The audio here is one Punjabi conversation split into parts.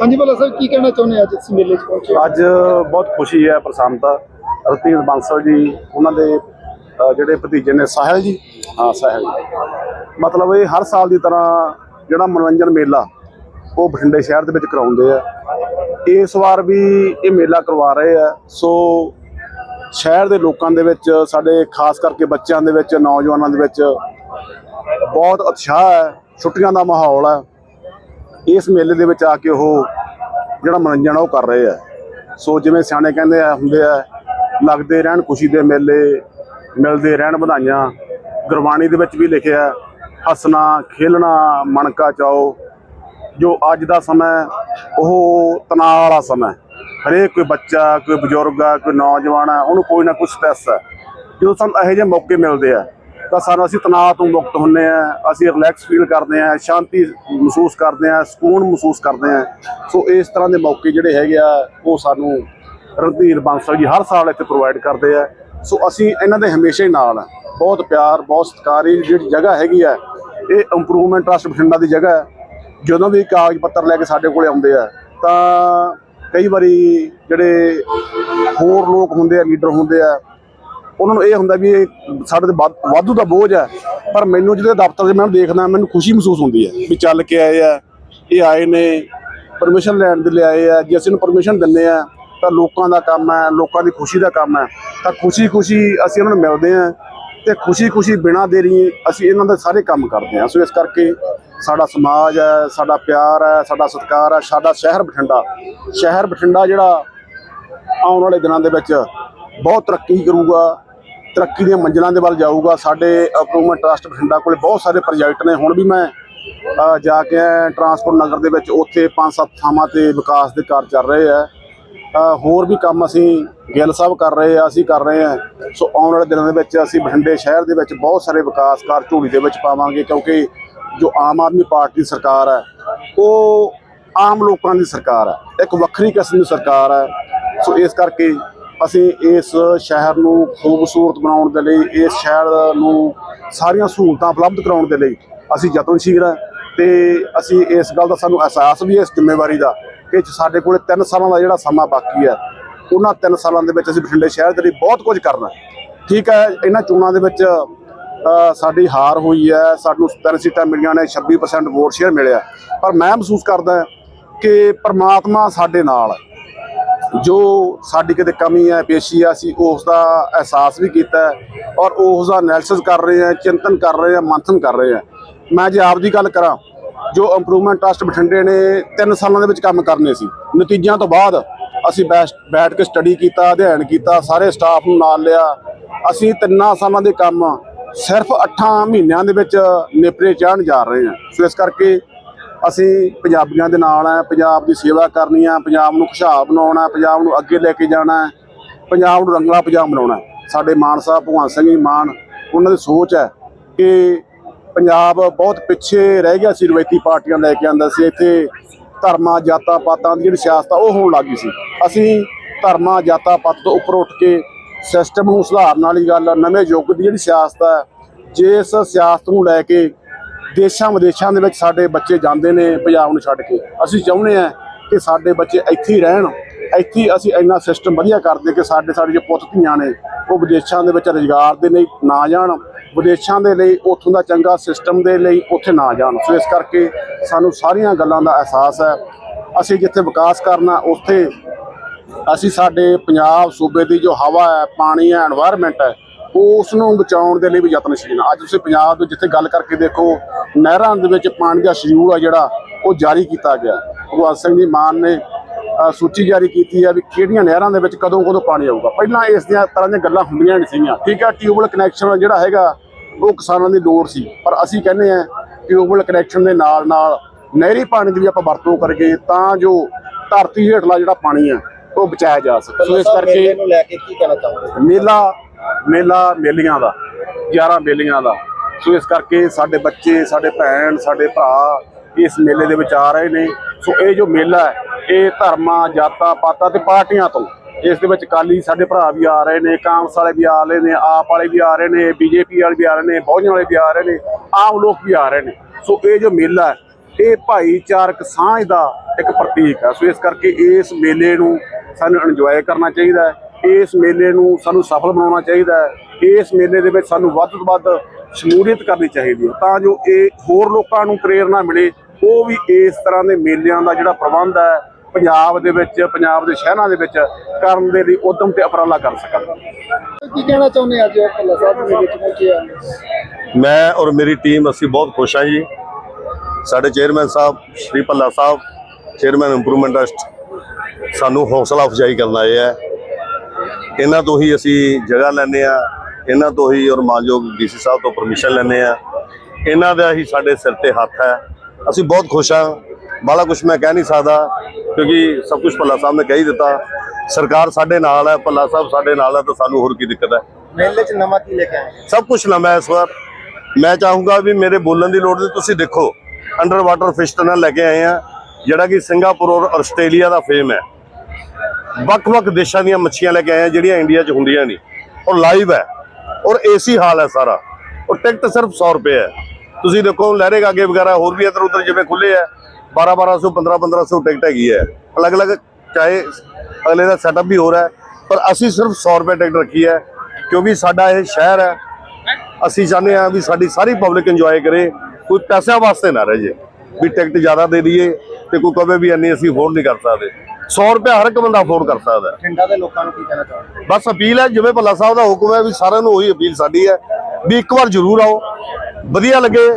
ਹਾਂਜੀ ਭਲਾ ਸਾਹਿਬ ਕੀ ਕਹਿਣਾ ਚਾਹੁੰਦੇ ਅੱਜ ਇਸ ਮੇਲੇ 'ਚ ਪਹੁੰਚੇ ਅੱਜ ਬਹੁਤ ਖੁਸ਼ੀ ਹੈ ਪ੍ਰਸੰਨਤਾ। ਰਤੀਨ ਬਾਂਸਲ ਜੀ ਉਹਨਾਂ ਦੇ ਅ, ਜਿਹੜੇ ਭਤੀਜੇ ਨੇ ਸਾਹਿਲ ਜੀ। ਹਾਂ ਸਾਹਿਲ ਜੀ। ਮਤਲਬ ਇਹ ਹਰ ਸਾਲ ਦੀ ਤਰ੍ਹਾਂ ਜਿਹੜਾ ਮਨੋਰੰਜਨ ਮੇਲਾ ਉਹ ਬਠਿੰਡੇ ਸ਼ਹਿਰ ਦੇ ਵਿੱਚ ਕਰਾਉਂਦੇ ਆ। ਇਸ ਵਾਰ ਵੀ ਇਹ ਮੇਲਾ ਕਰਵਾ ਰਹੇ ਆ। ਸੋ ਸ਼ਹਿਰ ਦੇ ਲੋਕਾਂ ਦੇ ਵਿੱਚ ਸਾਡੇ ਖਾਸ ਕਰਕੇ ਬੱਚਿਆਂ ਦੇ ਵਿੱਚ ਨੌਜਵਾਨਾਂ ਦੇ ਵਿੱਚ ਬਹੁਤ ਉਤਸ਼ਾਹ ਹੈ। ਛੁੱਟੀਆਂ ਦਾ ਮਾਹੌਲ ਹੈ। ਇਸ ਮੇਲੇ ਦੇ ਵਿੱਚ ਆ ਕੇ ਉਹ ਜਿਹੜਾ ਮਨੋਰੰਜਨ ਉਹ ਕਰ ਰਹੇ ਆ। ਸੋ ਜਿਵੇਂ ਸਿਆਣੇ ਕਹਿੰਦੇ ਆ, ਹੁੰਦੇ ਆ, ਲੱਗਦੇ ਰਹਿਣ ਖੁਸ਼ੀ ਦੇ ਮੇਲੇ, ਮਿਲਦੇ ਰਹਿਣ ਵਧਾਈਆਂ। ਗੁਰਬਾਣੀ ਦੇ ਵਿੱਚ ਵੀ ਲਿਖਿਆ, ਹੱਸਣਾ, ਖੇਲਣਾ ਮਨ ਕਾ ਚਾਓ। ਜੋ ਅੱਜ ਦਾ ਸਮਾਂ ਉਹ ਤਣਾਅ ਵਾਲਾ ਸਮਾਂ ਹਰੇਕ ਕੋਈ ਬੱਚਾ, ਕੋਈ ਬਜ਼ੁਰਗ ਆ, ਕੋਈ ਨੌਜਵਾਨ ਆ, ਉਹਨੂੰ ਕੋਈ ਨਾ ਕੋਈ ਸਟ੍ਰੈਸ ਹੈ ਜਦੋਂ ਸਾਨੂੰ ਇਹੋ ਜਿਹੇ ਮੌਕੇ ਮਿਲਦੇ ਆ ਤਾਂ ਸਾਨੂੰ ਅਸੀਂ ਤਣਾਅ ਤੋਂ ਮੁਕਤ ਹੁੰਨੇ ਆ ਅਸੀਂ ਰਿਲੈਕਸ ਫੀਲ ਕਰਦੇ ਆ ਸ਼ਾਂਤੀ ਮਹਿਸੂਸ ਕਰਦੇ ਆ ਸਕੂਨ ਮਹਿਸੂਸ ਕਰਦੇ ਆ ਸੋ ਇਸ ਤਰ੍ਹਾਂ ਦੇ ਮੌਕੇ ਜਿਹੜੇ ਹੈਗੇ ਆ, ਉਹ ਸਾਨੂੰ ਰਣਧੀਰ ਬਾਂਸਲ ਜੀ ਹਰ ਸਾਲ ਇੱਥੇ ਪ੍ਰੋਵਾਈਡ ਕਰਦੇ ਆ। ਸੋ ਅਸੀਂ ਇਹਨਾਂ ਦੇ ਹਮੇਸ਼ਾ ਹੀ ਨਾਲ ਆ। ਬਹੁਤ ਪਿਆਰ, ਬਹੁਤ ਸਤਿਕਾਰ, ਇਹ ਜਿਹੜੀ ਜਗ੍ਹਾ ਹੈਗੀ ਆ, ਇਹ ਇੰਪਰੂਵਮੈਂਟ ਟਰਸਟ ਬਠਿੰਡਾ ਦੀ ਜਗ੍ਹਾ ਹੈ ਜਦੋਂ ਵੀ ਕਾਗਜ਼ ਪੱਤਰ ਲੈ ਕੇ ਸਾਡੇ ਕੋਲੇ ਆਉਂਦੇ ਆ, ਤਾਂ ਕਈ ਵਾਰੀ ਜਿਹੜੇ ਹੋਰ ਲੋਕ ਹੁੰਦੇ ਆ ਲੀਡਰ ਹੁੰਦੇ ਆ ਉਹਨਾਂ ਨੂੰ ਇਹ ਹੁੰਦਾ ਵੀ ਇਹ ਸਾਡੇ ਤੇ ਵਾਧ- ਵਾਧੂ ਦਾ ਬੋਝ ਹੈ, ਪਰ ਮੈਨੂੰ ਜਿਹੜੇ ਦਫ਼ਤਰ 'ਚ ਮੈਂ ਉਹਨੂੰ ਦੇਖਦਾ, ਮੈਨੂੰ ਖੁਸ਼ੀ ਮਹਿਸੂਸ ਹੁੰਦੀ ਹੈ ਵੀ ਚੱਲ ਕੇ ਆਏ ਆ, ਇਹ ਆਏ ਨੇ ਪਰਮਿਸ਼ਨ ਲੈਣ ਦੇ ਲਈ ਆਏ ਆ, ਜੇ ਅਸੀਂ ਇਹਨੂੰ ਪਰਮਿਸ਼ਨ ਦਿੰਨੇ ਆ, ਤਾਂ ਲੋਕਾਂ ਦਾ ਕੰਮ ਹੈ, ਲੋਕਾਂ ਦੀ ਖੁਸ਼ੀ ਦਾ ਕੰਮ ਹੈ। ਤਾਂ ਖੁਸ਼ੀ-ਖੁਸ਼ੀ ਅਸੀਂ ਉਹਨਾਂ ਨੂੰ ਮਿਲਦੇ ਆ ਤੇ ਖੁਸ਼ੀ-ਖੁਸ਼ੀ ਬਿਨਾਂ ਦੇਰੀ ਅਸੀਂ ਇਹਨਾਂ ਦੇ ਸਾਰੇ ਕੰਮ ਕਰਦੇ ਆ। ਸੋ ਇਸ ਕਰਕੇ ਸਾਡਾ ਸਮਾਜ ਹੈ, ਸਾਡਾ ਪਿਆਰ ਹੈ, ਸਾਡਾ ਸਤਿਕਾਰ ਹੈ, ਸਾਡਾ ਸ਼ਹਿਰ ਬਠਿੰਡਾ ਸ਼ਹਿਰ ਬਠਿੰਡਾ ਜਿਹੜਾ ਆਉਣ ਵਾਲੇ ਦਿਨਾਂ ਦੇ ਵਿੱਚ ਬਹੁਤ ਤਰੱਕੀ ਕਰੂਗਾ। ਤਰੱਕੀ ਦੀਆਂ ਮੰਜ਼ਿਲਾਂ ਦੇ ਵੱਲ ਜਾਊਗਾ। ਸਾਡੇ ਇੰਪਰੂਵਮੈਂਟ ਟਰਸਟ ਬਠਿੰਡਾ ਕੋਲੇ ਬਹੁਤ ਸਾਰੇ ਪ੍ਰੋਜੈਕਟ ਨੇ। ਹੁਣ ਵੀ ਮੈਂ ਜਾ ਕੇ ਟਰਾਂਸਪੋਰਟ ਨਗਰ ਦੇ ਵਿੱਚ ਉੱਥੇ ਪੰਜ ਸੱਤ ਥਾਵਾਂ ਤੇ ਵਿਕਾਸ ਦੇ ਕਾਰਜ ਚੱਲ ਰਹੇ ਆ। ਹੋਰ ਵੀ ਕੰਮ ਅਸੀਂ ਗਿੱਲ ਸਾਹਿਬ ਕਰ ਰਹੇ ਆ, ਅਸੀਂ ਕਰ ਰਹੇ ਆ। ਸੋ ਆਉਣ ਵਾਲੇ ਦਿਨਾਂ ਦੇ ਵਿੱਚ ਅਸੀਂ ਬਠਿੰਡੇ ਸ਼ਹਿਰ ਦੇ ਵਿੱਚ ਬਹੁਤ ਸਾਰੇ ਵਿਕਾਸ ਕਾਰਜ ਝੋਲੀ ਦੇ ਵਿੱਚ ਪਾਵਾਂਗੇ ਕਿਉਂਕਿ ਜੋ ਆਮ ਆਦਮੀ ਪਾਰਟੀ ਸਰਕਾਰ ਹੈ, ਉਹ ਆਮ ਲੋਕਾਂ ਦੀ ਸਰਕਾਰ ਹੈ। ਇੱਕ ਵੱਖਰੀ ਕਿਸਮ ਦੀ ਸਰਕਾਰ ਹੈ। ਸੋ ਇਸ ਕਰਕੇ ਅਸੀਂ ਇਸ ਸ਼ਹਿਰ ਨੂੰ ਖੂਬਸੂਰਤ ਬਣਾਉਣ ਦੇ ਲਈ, ਇਸ ਸ਼ਹਿਰ ਨੂੰ ਸਾਰੀਆਂ ਸਹੂਲਤਾਂ ਉਪਲਬਧ ਕਰਾਉਣ ਦੇ ਲਈ ਅਸੀਂ ਯਤਨਸ਼ੀਲ ਹਾਂ ਤੇ ਅਸੀਂ ਇਸ ਗੱਲ ਦਾ ਸਾਨੂੰ ਅਹਿਸਾਸ ਵੀ ਹੈ ਇਸ ਜ਼ਿੰਮੇਵਾਰੀ ਦਾ ਕਿ ਸਾਡੇ ਕੋਲੇ 3 ਸਾਲਾਂ ਦਾ ਜਿਹੜਾ ਸਮਾਂ ਬਾਕੀ ਹੈ, ਉਹਨਾਂ 3 ਸਾਲਾਂ ਦੇ ਵਿੱਚ ਅਸੀਂ ਬਠਿੰਡੇ ਸ਼ਹਿਰ ਦੇ ਲਈ ਬਹੁਤ ਕੁਝ ਕਰਨਾ ਠੀਕ ਹੈ, ਇਹਨਾਂ ਚੋਣਾਂ ਦੇ ਵਿੱਚ ਸਾਡੀ ਹਾਰ ਹੋਈ ਹੈ, ਸਾਨੂੰ ਤਿੰਨ ਸੀਟਾਂ ਮਿਲੀਆਂ ਨੇ 26% ਵੋਟ ਸ਼ੇਅਰ ਮਿਲਿਆ। ਪਰ ਮੈਂ ਮਹਿਸੂਸ ਕਰਦਾ ਕਿ ਪ੍ਰਮਾਤਮਾ ਸਾਡੇ ਨਾਲ ਹੈ ਜੋ ਸਾਡੀ ਕਿਤੇ ਕਮੀ ਹੈ, ਪੇਸ਼ੀ ਹੈ, ਅਸੀਂ ਉਸ ਦਾ ਅਹਿਸਾਸ ਵੀ ਕੀਤਾ ਔਰ ਉਸ ਦਾ ਐਨਾਲਿਸਿਸ ਕਰ ਰਹੇ ਹਾਂ, ਚਿੰਤਨ ਕਰ ਰਹੇ ਹਾਂ, ਮੰਥਨ ਕਰ ਰਹੇ ਹਾਂ। ਮੈਂ ਜੇ ਆਪ ਦੀ ਗੱਲ ਕਰਾਂ, ਜੋ ਇੰਪਰੂਵਮੈਂਟ ਟਰਸਟ ਬਠਿੰਡੇ ਨੇ 3 ਸਾਲਾਂ ਦੇ ਵਿੱਚ ਕੰਮ ਕਰਨੇ ਸੀ, ਨਤੀਜਿਆਂ ਤੋਂ ਬਾਅਦ ਅਸੀਂ ਬੈਸ- ਬੈਠ ਕੇ ਸਟੱਡੀ ਕੀਤਾ, ਅਧਿਐਨ ਕੀਤਾ, ਸਾਰੇ ਸਟਾਫ ਨੂੰ ਨਾਲ ਲਿਆ, ਅਸੀਂ ਤਿੰਨਾਂ ਸਾਲਾਂ ਦੇ ਕੰਮ ਸਿਰਫ 8 ਮਹੀਨਿਆਂ ਦੇ ਵਿੱਚ ਨੇਪਰੇ ਚਾੜਨ ਜਾ ਰਹੇ ਹਾਂ। ਸੋ ਇਸ ਕਰਕੇ ਅਸੀਂ ਪੰਜਾਬੀਆਂ ਦੇ ਨਾਲ ਹੈ ਪੰਜਾਬ ਦੀ ਸੇਵਾ ਕਰਨੀ ਹੈ ਪੰਜਾਬ ਨੂੰ ਖੁਸ਼ਹਾਲ ਬਣਾਉਣਾ, ਪੰਜਾਬ ਨੂੰ ਅੱਗੇ ਲੈ ਕੇ ਜਾਣਾ, ਪੰਜਾਬ ਨੂੰ ਰੰਗਲਾ ਪੰਜਾਬ ਬਣਾਉਣਾ। ਸਾਡੇ ਮਾਨ ਸਾਹਿਬ ਭਗਵੰਤ ਸਿੰਘ ਜੀ ਮਾਨ, ਉਹਨਾਂ ਦੀ ਸੋਚ ਹੈ ਕਿ ਪੰਜਾਬ ਬਹੁਤ ਪਿੱਛੇ ਰਹਿ ਗਿਆ ਸੀ, ਰਵਾਇਤੀ ਪਾਰਟੀਆਂ ਲੈ ਕੇ ਆਂਦਾ ਸੀ। ਇੱਥੇ ਧਰਮਾਂ, ਜਾਤਾਂ ਪਾਤਾਂ ਦੀ ਜਿਹੜੀ ਸਿਆਸਤ ਆ, ਉਹ ਹੋਣ ਲੱਗੀ ਸੀ। ਅਸੀਂ ਧਰਮਾਂ, ਜਾਤਾਂ ਪਾਤ ਤੋਂ ਉੱਪਰ ਉੱਠ ਕੇ ਸਿਸਟਮ ਨੂੰ ਸੁਧਾਰਨ ਵਾਲੀ ਗੱਲ ਨਵੇਂ ਯੁੱਗ ਦੀ ਜਿਹੜੀ ਸਿਆਸਤ ਹੈ ਜਿਸ ਸਿਆਸਤ ਨੂੰ ਲੈ ਕੇ ਦੇਸ਼ਾਂ ਵਿਦੇਸ਼ਾਂ ਦੇ ਵਿੱਚ ਸਾਡੇ ਬੱਚੇ ਜਾਂਦੇ ਨੇ ਪੰਜਾਬ ਨੂੰ ਛੱਡ ਕੇ। ਅਸੀਂ ਚਾਹੁੰਦੇ ਆ ਕਿ ਸਾਡੇ ਬੱਚੇ ਇੱਥੇ ਹੀ ਰਹਿਣ। ਇੱਥੇ ਅਸੀਂ ਇੰਨਾ ਸਿਸਟਮ ਵਧੀਆ ਕਰਦੇ ਕਿ ਸਾਡੇ ਸਾਡੇ ਜੋ ਪੁੱਤ ਧੀਆਂ ਨੇ, ਉਹ ਵਿਦੇਸ਼ਾਂ ਦੇ ਵਿੱਚ ਰੋਜ਼ਗਾਰ ਦੇ ਲਈ ਨਾ ਜਾਣ। ਵਿਦੇਸ਼ਾਂ ਦੇ ਲਈ ਉੱਥੋਂ ਦਾ ਚੰਗਾ ਸਿਸਟਮ ਦੇ ਲਈ ਉੱਥੇ ਨਾ ਜਾਣ। ਸੋ ਇਸ ਕਰਕੇ ਸਾਨੂੰ ਸਾਰੀਆਂ ਗੱਲਾਂ ਦਾ ਅਹਿਸਾਸ ਹੈ। ਅਸੀਂ ਜਿੱਥੇ ਵਿਕਾਸ ਕਰਨਾ, ਉੱਥੇ ਅਸੀਂ ਸਾਡੇ ਪੰਜਾਬ ਸੂਬੇ ਦੀ ਜੋ ਹਵਾ ਹੈ, ਪਾਣੀ ਹੈ এনवायरमेंट ਹੈ ਉਸ ਨੂੰ ਬਚਾਉਣ ਦੇ ਲਈ ਵੀ ਯਤਨਸ਼ੀਲ ਆ ਅੱਜ ਤੁਸੀਂ ਪੰਜਾਬ ਤੋਂ ਜਿੱਥੇ ਗੱਲ ਕਰਕੇ ਦੇਖੋ ਨਹਿਰਾਂ ਦੇ ਵਿੱਚ ਪਾਣੀ ਦਾ ਸ਼ਡਿਊਲ ਆ ਜਿਹੜਾ ਉਹ ਜਾਰੀ ਕੀਤਾ ਗਿਆ। ਭਗਵੰਤ ਸਿੰਘ ਜੀ ਮਾਨ ਨੇ ਸੂਚੀ ਜਾਰੀ ਕੀਤੀ ਹੈ ਵੀ ਕਿਹੜੀਆਂ ਨਹਿਰਾਂ ਦੇ ਵਿੱਚ ਕਦੋਂ ਕਦੋਂ ਪਾਣੀ ਆਊਗਾ। ਪਹਿਲਾਂ ਇਸ ਦੀਆਂ ਤਰ੍ਹਾਂ ਦੀਆਂ ਗੱਲਾਂ ਹੁੰਦੀਆਂ ਨਹੀਂ ਸੀਗੀਆਂ। ਠੀਕ ਹੈ ਟਿਊਬਵੈਲ ਕਨੈਕਸ਼ਨ ਜਿਹੜਾ ਹੈਗਾ ਉਹ ਕਿਸਾਨਾਂ ਦੀ ਲੋੜ ਸੀ। ਪਰ ਅਸੀਂ ਕਹਿੰਦੇ ਆ ਟਿਊਬਵੈਲ ਕਨੈਕਸ਼ਨ ਦੇ ਨਾਲ ਨਾਲ ਨਹਿਰੀ ਪਾਣੀ ਦੀ ਵੀ ਆਪਾਂ ਵਰਤੋਂ ਕਰਕੇ ਤਾਂ ਜੋ ਧਰਤੀ ਹੇਠਲਾ ਜਿਹੜਾ ਪਾਣੀ ਹੈ ਉਹ ਬਚਾਇਆ ਜਾ ਸਕੇ। ਸੋ ਇਸ ਕਰਕੇ ਲੈ ਕੇ ਕੀ ਕਹਿਣਾ ਚਾਹੁੰਦੇ ਮੇਲਾ ਮੇਲਾ ਮੇਲੀਆਂ ਦਾ 11 ਮੇਲੀਆਂ ਦਾ। ਸੋ ਇਸ ਕਰਕੇ ਸਾਡੇ ਬੱਚੇ, ਸਾਡੇ ਭੈਣ, ਸਾਡੇ ਭਰਾ ਇਸ ਮੇਲੇ ਦੇ ਵਿੱਚ ਆ ਰਹੇ ਨੇ। ਸੋ ਇਹ ਜੋ ਮੇਲਾ ਹੈ, ਇਹ ਧਰਮਾਂ, ਜਾਤਾਂ, ਪਾਤਾਂ ਤੇ ਪਾਰਟੀਆਂ ਤੋਂ ਇਸ ਦੇ ਵਿੱਚ ਕਾਲੀ ਸਾਡੇ ਭਰਾ ਵੀ ਆ ਰਹੇ ਨੇ, ਕਾਂਗਰਸ ਵਾਲੇ ਵੀ ਆ ਰਹੇ ਨੇ, ਆਪ ਵਾਲੇ ਵੀ ਆ ਰਹੇ ਨੇ, ਬੀਜੇਪੀ ਵਾਲੇ ਵੀ ਆ ਰਹੇ ਨੇ, ਬਹੁਜਨ ਵਾਲੇ ਵੀ ਆ ਰਹੇ ਨੇ, ਆਮ ਲੋਕ ਵੀ ਆ ਰਹੇ ਨੇ। ਸੋ ਇਹ ਜੋ ਮੇਲਾ ਹੈ, ਇਹ ਭਾਈਚਾਰਕ ਸਾਂਝ ਦਾ ਇੱਕ ਪ੍ਰਤੀਕ ਹੈ। ਸੋ ਇਸ ਕਰਕੇ ਇਸ ਮੇਲੇ ਨੂੰ ਸਾਨੂੰ ਇੰਜੋਏ ਕਰਨਾ ਚਾਹੀਦਾ ਹੈ। ਇਸ ਮੇਲੇ ਨੂੰ ਸਾਨੂੰ ਸਫਲ ਬਣਾਉਣਾ ਚਾਹੀਦਾ ਹੈ। ਇਸ ਮੇਲੇ ਦੇ ਵਿੱਚ ਸਾਨੂੰ ਵੱਧ ਤੋਂ ਵੱਧ ਸ਼ਮੂਲੀਅਤ ਕਰਨੀ ਚਾਹੀਦੀ ਹੈ। ਤਾਂ ਜੋ ਇਹ ਹੋਰ ਲੋਕਾਂ ਨੂੰ ਪ੍ਰੇਰਣਾ ਮਿਲੇ ਉਹ ਵੀ ਇਸ ਤਰ੍ਹਾਂ ਦੇ ਮੇਲਿਆਂ ਦਾ ਜਿਹੜਾ ਪ੍ਰਬੰਧ ਹੈ ਪੰਜਾਬ ਦੇ ਵਿੱਚ ਪੰਜਾਬ ਦੇ ਸ਼ਹਿਰਾਂ ਦੇ ਵਿੱਚ ਕਰਨ ਦੇ ਲਈ ਉਦਮ ਤੇ ਉਪਰਾਲਾ ਕਰ ਸਕਣ। ਕੀ ਕਹਿਣਾ ਚਾਹੁੰਦੇ ਅੱਜ ਭੱਲਾ ਸਾਹਿਬ ਮੇਲੇ ਚ ਪਹੁੰਚੇ ਆ? ਮੈਂ ਔਰ ਮੇਰੀ ਟੀਮ ਅਸੀਂ ਬਹੁਤ ਖੁਸ਼ ਹਾਂ ਜੀ। ਸਾਡੇ ਚੇਅਰਮੈਨ ਸਾਹਿਬ Shri Bhalla Sahib chairman improvement trust ਸਾਨੂੰ ਹੌਸਲਾ ਅਫਜ਼ਾਈ ਕਰਨ ਆਏ ਹੈ ਇਹਨਾਂ ਤੋਂ ਹੀ ਅਸੀਂ ਜਗ੍ਹਾ ਲੈਂਦੇ ਆ ਇਹਨਾਂ ਤੋਂ ਹੀ ਔਰ ਮਾਨਯੋਗ ਡੀਸੀ ਸਾਹਿਬ ਤੋਂ ਪਰਮਿਸ਼ਨ ਲੈਂਦੇ ਆ ਇਹਨਾਂ ਦਾ ਹੀ ਸਾਡੇ ਸਿਰ ਤੇ ਹੱਥ ਹੈ। ਅਸੀਂ ਬਹੁਤ ਖੁਸ਼ ਹਾਂ। ਬਾਲਾ ਕੁਝ ਮੈਂ ਕਹਿ ਨਹੀਂ ਸਕਦਾ ਕਿਉਂਕਿ ਸਭ ਕੁਝ ਭੱਲਾ ਸਾਹਿਬ ਨੇ ਕਹਿ ਹੀ ਦਿੱਤਾ। ਸਰਕਾਰ ਸਾਡੇ ਨਾਲ ਹੈ ਭੱਲਾ ਸਾਹਿਬ ਸਾਡੇ ਨਾਲ ਹੈ ਤਾਂ ਸਾਨੂੰ ਹੋਰ ਕੀ ਦਿੱਕਤ ਹੈ? ਮੇਲੇ ਚ ਨਵਾਂ ਕੀ ਲੈ ਕੇ ਆਏ? ਸਭ ਕੁਝ ਨਵਾਂ ਹੈ ਇਸ ਵਾਰ। ਮੈਂ ਚਾਹੂੰਗਾ ਵੀ ਮੇਰੇ ਬੋਲਣ ਦੀ ਲੋੜ ਨਹੀਂ ਤੁਸੀਂ ਦੇਖੋ। ਅੰਡਰ ਵਾਟਰ ਫਿਸ਼ ਟਨਲ ਲੈ ਕੇ ਆਏ ਆ ਜਿਹੜਾ ਕਿ ਸਿੰਗਾਪੁਰ ਔਰ ਆਸਟ੍ਰੇਲੀਆ ਦਾ ਫੇਮ ਹੈ। ਵੱਖ-ਵੱਖ ਦੇਸ਼ਾਂ ਦੀਆਂ ਮੱਛੀਆਂ ਲੈ ਕੇ ਆਏ ਆ ਜਿਹੜੀਆਂ ਇੰਡੀਆ 'ਚ ਹੁੰਦੀਆਂ ਨਹੀਂ। ਔਰ ਲਾਈਵ ਹੈ। ਔਰ ਏਸੀ ਹਾਲ ਹੈ ਸਾਰਾ। ਔਰ ਟਿਕਟ ਸਿਰਫ 100 ਰੁਪਏ ਹੈ। ਤੁਸੀਂ ਦੇਖੋ, ਲਹਿਰੇ ਗਾਗੇ ਵਗੈਰਾ ਹੋਰ ਵੀ ਇੱਧਰ ਉੱਧਰ ਜਿਵੇਂ ਖੁੱਲੇ ਆ 12 1200 15 1500 ਟਿਕਟ ਹੈਗੀ ਹੈ। ਅਲੱਗ-ਅਲੱਗ ਚਾਹੇ ਅਗਲੇ ਦਾ ਸੈਟਅਪ ਵੀ ਹੋ ਰਿਹਾ ਪਰ ਅਸੀਂ ਸਿਰਫ 100 ਰੁਪਏ ਟਿਕਟ ਰੱਖੀ ਹੈ, ਕਿਉਂਕਿ ਸਾਡਾ ਇਹ ਸ਼ਹਿਰ ਹੈ। ਅਸੀਂ ਚਾਹੁੰਦੇ ਹਾਂ ਵੀ ਸਾਡੀ ਸਾਰੀ ਪਬਲਿਕ ਇੰਜੋਏ ਕਰੇ, ਕੋਈ ਪੈਸਿਆਂ ਵਾਸਤੇ ਨਾ ਰਹੇ ਜੇ, ਵੀ ਟਿਕਟ ਜ਼ਿਆਦਾ ਦੇ ਦਈਏ ਤੇ ਕੋਈ ਕਹੇ ਵੀ ਇੰਨੀ ਅਸੀਂ ਹੋਰ ਨਹੀਂ ਕਰ ਸਕਦੇ। 100 ਰੁਪਏ ਹਰ ਇੱਕ ਬੰਦਾ ਅਫੋਰਡ ਕਰ ਸਕਦਾ ਹੈ। ਠੰਡਾ ਦੇ ਲੋਕਾਂ ਨੂੰ ਕੀ ਕਹਿਣਾ ਚਾਹੁੰਦੇ ਬਸ ਅਪੀਲ ਹੈ ਜਿਵੇਂ ਭੱਲਾ ਸਾਹਿਬ ਦਾ ਹੁਕਮ ਹੈ ਵੀ ਸਾਰਿਆਂ ਨੂੰ ਉਹੀ ਅਪੀਲ ਸਾਡੀ ਹੈ ਵੀ ਇੱਕ ਵਾਰ ਜ਼ਰੂਰ ਆਓ। ਵਧੀਆ ਲੱਗੇ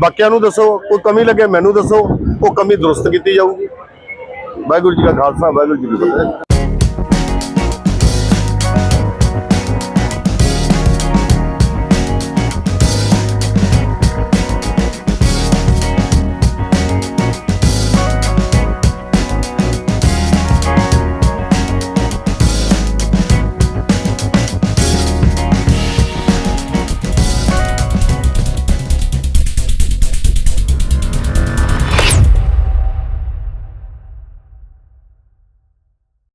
ਬਾਕੀਆਂ ਨੂੰ ਦੱਸੋ ਕੋਈ ਕਮੀ ਲੱਗੇ ਮੈਨੂੰ ਦੱਸੋ ਉਹ ਕਮੀ ਦਰੁਸਤ ਕੀਤੀ ਜਾਊਗੀ। ਵਾਹਿਗੁਰੂ ਜੀ ਕਾ ਖਾਲਸਾ ਵਾਹਿਗੁਰੂ ਜੀ ਕੀ ਫਤਿਹ।